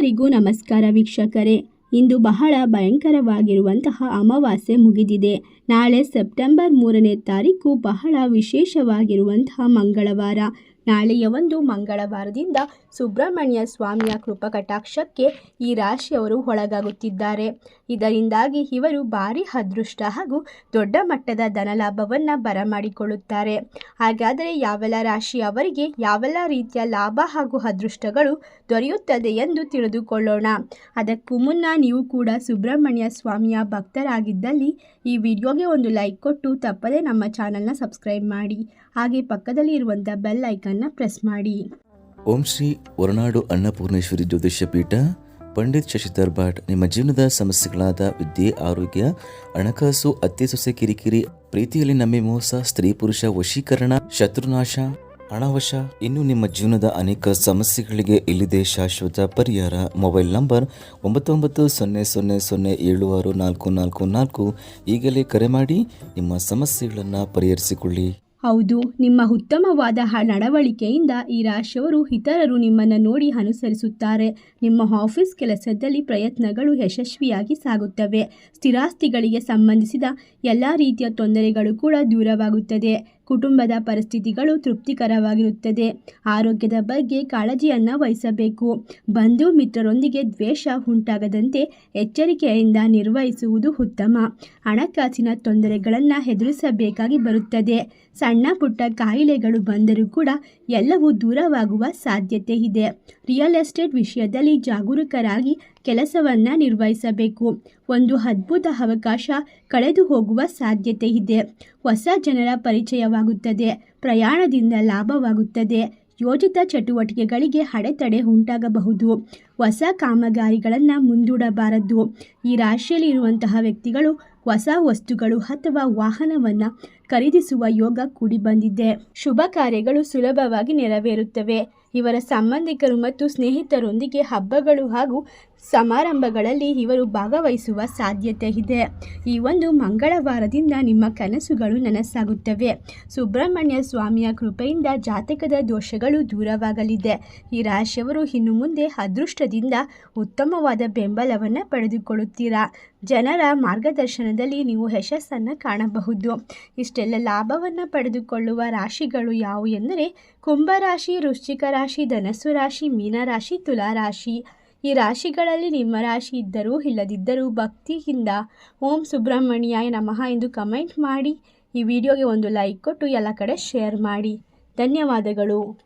ಎಲ್ಲರಿಗೂ ನಮಸ್ಕಾರ ವೀಕ್ಷಕರೇ. ಇಂದು ಬಹಳ ಭಯಂಕರವಾಗಿರುವಂತಹ ಅಮಾವಾಸ್ಯೆ ಮುಗಿದಿದೆ. ನಾಳೆ ಸೆಪ್ಟೆಂಬರ್ ಮೂರನೇ ತಾರೀಕು ಬಹಳ ವಿಶೇಷವಾಗಿರುವಂತಹ ಮಂಗಳವಾರ. ನಾಳೆಯ ಒಂದು ಮಂಗಳವಾರದಿಂದ ಸುಬ್ರಹ್ಮಣ್ಯ ಸ್ವಾಮಿಯ ಕೃಪಕಟಾಕ್ಷಕ್ಕೆ ಈ ರಾಶಿಯವರು ಒಳಗಾಗುತ್ತಿದ್ದಾರೆ. ಇದರಿಂದಾಗಿ ಇವರು ಭಾರಿ ಅದೃಷ್ಟ ಹಾಗೂ ದೊಡ್ಡ ಮಟ್ಟದ ಧನಲಾಭವನ್ನು ಬರಮಾಡಿಕೊಳ್ಳುತ್ತಾರೆ. ಹಾಗಾದರೆ ಯಾವೆಲ್ಲ ರಾಶಿಯವರಿಗೆ ಯಾವೆಲ್ಲ ರೀತಿಯ ಲಾಭ ಹಾಗೂ ಅದೃಷ್ಟಗಳು ದೊರೆಯುತ್ತದೆ ಎಂದು ತಿಳಿದುಕೊಳ್ಳೋಣ. ಅದಕ್ಕೂ ಮುನ್ನ ನೀವು ಕೂಡ ಸುಬ್ರಹ್ಮಣ್ಯ ಸ್ವಾಮಿಯ ಭಕ್ತರಾಗಿದ್ದಲ್ಲಿ ಈ ವಿಡಿಯೋಗೆ ಒಂದು ಲೈಕ್ ಕೊಟ್ಟು ತಪ್ಪದೇ ನಮ್ಮ ಚಾನಲ್ನ ಸಬ್ಸ್ಕ್ರೈಬ್ ಮಾಡಿ. ಹಾಗೆ ಪಕ್ಕದಲ್ಲಿ ಇರುವಂಥ ಬೆಲ್ ಐಕನ್ನ ಪ್ರೆಸ್ ಮಾಡಿ. ಓಂ ಶ್ರೀ ಹೊರನಾಡು ಅನ್ನಪೂರ್ಣೇಶ್ವರಿ ಜ್ಯೋತಿಷ್ಯ ಪೀಠ, ಪಂಡಿತ್ ಶಶಿಧರ್ ಭಟ್, ನಿಮ್ಮ ಜೀವನದ ಸಮಸ್ಯೆಗಳಾದ ವಿದ್ಯೆ, ಆರೋಗ್ಯ, ಹಣಕಾಸು, ಅತ್ತೆ ಸೊಸೆ ಕಿರಿಕಿರಿ, ಪ್ರೀತಿಯಲ್ಲಿ ನಮ್ಮೆ ಮೋಸ, ಸ್ತ್ರೀ ಪುರುಷ ವಶೀಕರಣ, ಶತ್ರುನಾಶ ಹಣವಶ ಇನ್ನು ನಿಮ್ಮ ಜೀವನದ ಅನೇಕ ಸಮಸ್ಯೆಗಳಿಗೆ ಇಲ್ಲಿದೆ ಶಾಶ್ವತ ಪರಿಹಾರ. ಮೊಬೈಲ್ ನಂಬರ್ ಒಂಬತ್ತೊಂಬತ್ತು ಒಂಬತ್ತು ಸೊನ್ನೆ ಸೊನ್ನೆ ಸೊನ್ನೆ ಏಳು ಆರು ನಾಲ್ಕು ನಾಲ್ಕು ನಾಲ್ಕು. ಈಗಲೇ ಕರೆ ಮಾಡಿ ನಿಮ್ಮ ಸಮಸ್ಯೆಗಳನ್ನು ಪರಿಹರಿಸಿಕೊಳ್ಳಿ. ಹೌದು, ನಿಮ್ಮ ಉತ್ತಮವಾದ ನಡವಳಿಕೆಯಿಂದ ಈ ರಾಶಿಯವರು ಇತರರು ನಿಮ್ಮನ್ನು ನೋಡಿ ಅನುಸರಿಸುತ್ತಾರೆ. ನಿಮ್ಮ ಆಫೀಸ್ ಕೆಲಸದಲ್ಲಿ ಪ್ರಯತ್ನಗಳು ಯಶಸ್ವಿಯಾಗಿ ಸಾಗುತ್ತವೆ. ಸ್ಥಿರಾಸ್ತಿಗಳಿಗೆ ಸಂಬಂಧಿಸಿದ ಎಲ್ಲ ರೀತಿಯ ತೊಂದರೆಗಳು ಕೂಡ ದೂರವಾಗುತ್ತದೆ. ಕುಟುಂಬದ ಪರಿಸ್ಥಿತಿಗಳು ತೃಪ್ತಿಕರವಾಗಿರುತ್ತದೆ. ಆರೋಗ್ಯದ ಬಗ್ಗೆ ಕಾಳಜಿಯನ್ನು ವಹಿಸಬೇಕು. ಬಂಧು ಮಿತ್ರರೊಂದಿಗೆ ದ್ವೇಷ ಉಂಟಾಗದಂತೆ ಎಚ್ಚರಿಕೆಯಿಂದ ನಿರ್ವಹಿಸುವುದು ಉತ್ತಮ. ಹಣಕಾಸಿನ ತೊಂದರೆಗಳನ್ನು ಎದುರಿಸಬೇಕಾಗಿ ಬರುತ್ತದೆ. ಸಣ್ಣ ಪುಟ್ಟ ಕಾಯಿಲೆಗಳು ಬಂದರೂ ಕೂಡ ಎಲ್ಲವೂ ದೂರವಾಗುವ ಸಾಧ್ಯತೆ ಇದೆ. ರಿಯಲ್ ಎಸ್ಟೇಟ್ ವಿಷಯದಲ್ಲಿ ಜಾಗರೂಕರಾಗಿ ಕೆಲಸವನ್ನು ನಿರ್ವಹಿಸಬೇಕು. ಒಂದು ಅದ್ಭುತ ಅವಕಾಶ ಕಳೆದು ಹೋಗುವ ಸಾಧ್ಯತೆ ಇದೆ. ಹೊಸ ಜನರ ಪರಿಚಯವಾಗುತ್ತದೆ, ಪ್ರಯಾಣದಿಂದ ಲಾಭವಾಗುತ್ತದೆ, ಯೋಜಿತ ಚಟುವಟಿಕೆಗಳಿಗೆ ಅಡೆತಡೆ ಉಂಟಾಗಬಹುದು. ಹೊಸ ಕಾಮಗಾರಿಗಳನ್ನು ಮುಂದೂಡಬಾರದು. ಈ ರಾಶಿಯಲ್ಲಿ ಇರುವಂತಹ ವ್ಯಕ್ತಿಗಳು ಹೊಸ ವಸ್ತುಗಳು ಅಥವಾ ವಾಹನವನ್ನು ಖರೀದಿಸುವ ಯೋಗ ಕೂಡಿ ಬಂದಿದೆ. ಶುಭ ಕಾರ್ಯಗಳು ಸುಲಭವಾಗಿ ನೆರವೇರುತ್ತವೆ. ಇವರ ಸಂಬಂಧಿಕರು ಮತ್ತು ಸ್ನೇಹಿತರೊಂದಿಗೆ ಹಬ್ಬಗಳು ಹಾಗೂ ಸಮಾರಂಭಗಳಲ್ಲಿ ಇವರು ಭಾಗವಹಿಸುವ ಸಾಧ್ಯತೆ ಇದೆ. ಈ ಒಂದು ಮಂಗಳವಾರದಿಂದ ನಿಮ್ಮ ಕನಸುಗಳು ನನಸಾಗುತ್ತವೆ. ಸುಬ್ರಹ್ಮಣ್ಯ ಸ್ವಾಮಿಯ ಕೃಪೆಯಿಂದ ಜಾತಕದ ದೋಷಗಳು ದೂರವಾಗಲಿದೆ. ಈ ರಾಶಿಯವರು ಇನ್ನು ಮುಂದೆ ಅದೃಷ್ಟದಿಂದ ಉತ್ತಮವಾದ ಬೆಂಬಲವನ್ನು ಪಡೆದುಕೊಳ್ಳುತ್ತೀರಾ? ಜನರ ಮಾರ್ಗದರ್ಶನದಲ್ಲಿ ನೀವು ಯಶಸ್ಸನ್ನು ಕಾಣಬಹುದು. ಇಷ್ಟೆಲ್ಲ ಲಾಭವನ್ನು ಪಡೆದುಕೊಳ್ಳುವ ರಾಶಿಗಳು ಯಾವುವು ಎಂದರೆ ಕುಂಭರಾಶಿ ವೃಶ್ಚಿಕ ರಾಶಿ, ಧನಸ್ಸು ರಾಶಿ, ಮೀನರಾಶಿ, ತುಲಾರಾಶಿ ಈ ರಾಶಿಗಳಲ್ಲಿ ನಿಮ್ಮ ರಾಶಿ ಇದ್ದರೂ ಇಲ್ಲದಿದ್ದರೂ ಭಕ್ತಿಯಿಂದ ಓಂ ಸುಬ್ರಹ್ಮಣ್ಯಾಯ ನಮಃ ಎಂದು ಕಮೆಂಟ್ ಮಾಡಿ. ಈ ವಿಡಿಯೋಗೆ ಒಂದು ಲೈಕ್ ಕೊಟ್ಟು ಎಲ್ಲ ಕಡೆ ಶೇರ್ ಮಾಡಿ. ಧನ್ಯವಾದಗಳು.